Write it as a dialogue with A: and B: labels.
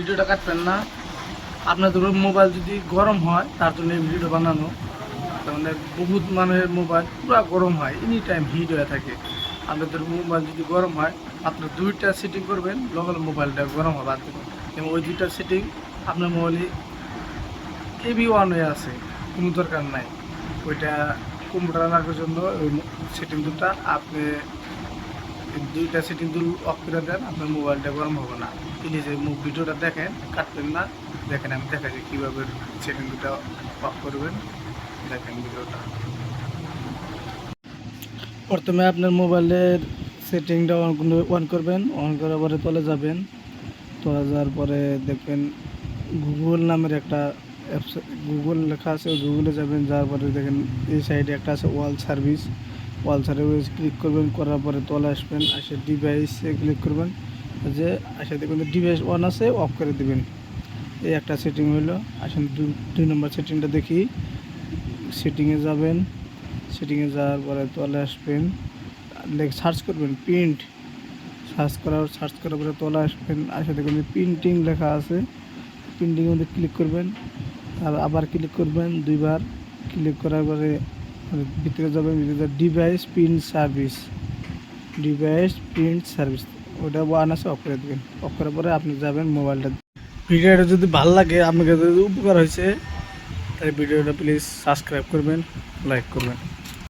A: ভিডিওটা কাটবেন না। আপনার ধরুন মোবাইল যদি গরম হয়, তার জন্য এই ভিডিওটা বানানো। মানে বহুত মানুষের মোবাইল পুরো গরম হয় এনি টাইম হিট হয়ে থাকে। আপনাদের মোবাইল যদি গরম হয়, আপনার দুইটা সেটিং করবেন লগে লগে মোবাইলটা গরম হবে আর দেখুন। এবং ওই দুইটা সেটিং আপনার মোবাইলে এবি ওয়ান হয়ে আছে, কোনো দরকার নাই। ওইটা কম্পিউটার রাখার জন্য ওই সেটিং দুটা আপনি দুইটা সেটিং দুল অফ করে দেন, আপনার মোবাইলটা গরম হবে না। প্লিজ এই ভিডিওটা দেখেন, কাটবেন না। দেখেন, আমি দেখাচ্ছি কীভাবে সেটিং দুটা অফ করবেন। দেখেন ভিডিওটা। প্রথমে আপনার মোবাইলের সেটিংটা অন অন করবেন। অন করার পরে তলে যাবেন। তলে যাওয়ার পরে দেখবেন গুগল নামের একটা অ্যাপস গুগল লেখা আছে গুগলে যাবেন। যাওয়ার পরে দেখেন এই সাইডে একটা আছে ওয়াল সার্ভিস সার্ভিস ক্লিক করবেন, করার পরে তলে আসবেন, আসে ডিভাইসে ক্লিক করবেন, যে আসে দেখবেন ডিভাইস অন আছে অফ করে দিবেন। এই একটা সেটিং হইল, আসেন দুই নম্বর সেটিংটা দেখি। সেটিংয়ে যাবেন সেটিংয়ে যাওয়ার পরে তলে আসবেন। দেখ সার্চ করবেন প্রিন্ট সার্চ করার সার্চ করার পরে তলে আসবেন আসে দেখবেন প্রিন্টিং লেখা আছে। প্রিন্টিংয়ের মধ্যে ক্লিক করবেন, আর আবার ক্লিক করবেন দুইবার। ক্লিক করার পরে ভিতরে যাবেন device print service device print service ওটা ওয়ান আছে অফ করে দেবেন। অফ করার পরে আপনি যাবেন মোবাইলটা ভিডিওটা যদি ভালো লাগে আপনাকে যদি উপকার হয়েছে, তাহলে ভিডিওটা প্লিজ সাবস্ক্রাইব করবেন লাইক করবেন।